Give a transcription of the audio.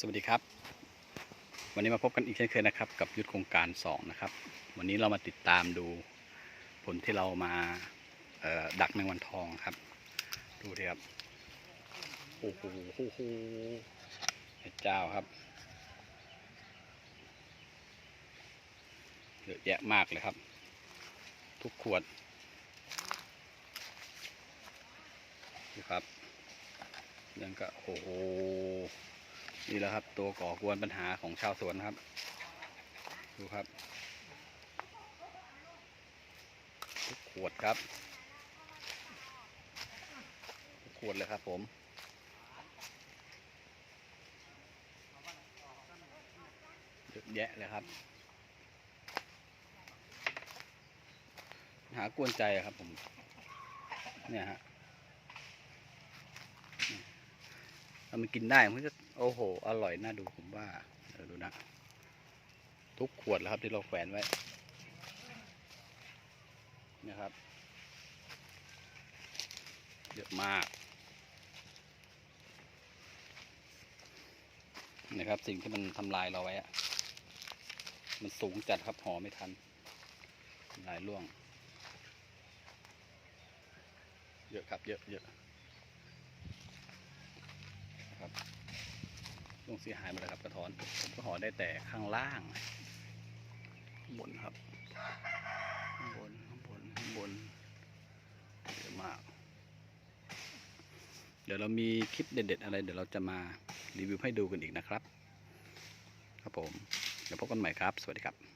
สวัสดีครับ วันนี้มาพบกันอีกเช่นเคยนะครับ กับยุทธโครงการ2นะครับ วันนี้เรามาติดตามดูผลที่เรามาดักแมงวันทองครับ ดูดิครับโอ้โหโอ้โหพระเจ้าครับเยอะแยะมากเลยครับ ทุกขวดดูครับยังก็โอ้โห นี่แหละครับ ตัวก่อกวนปัญหาของชาวสวนครับ ดูครับทุกขวดครับทุกขวดเลยครับผมเยอะแยะเลยครับหากวนใจครับผม เนี่ยฮะ ถ้ามันกินได้มันจะโอ้โห อร่อยน่าดูผมว่าเดี๋ยวดูนะ ทุกขวดแล้วครับที่เราแขวนไว้นะครับ เยอะมากนะครับ สิ่งที่มันทำลายเราไว้อะมันสูงจัดครับห่อไม่ทันทำลายร่วง เยอะครับ เยอะเยอะ ครับลงเสียหายหมดเลยครับกระท้อนผมก็ห่อได้แต่ข้างล่างข้างบนครับข้างบนข้างบนข้างบนเยอะมาก เดี๋ยวเรามีคลิปเด็ด ๆ อะไร เดี๋ยวเราจะมารีวิวให้ดูกันอีกนะครับ ครับผมเดี๋ยวพบกันใหม่ครับ สวัสดีครับ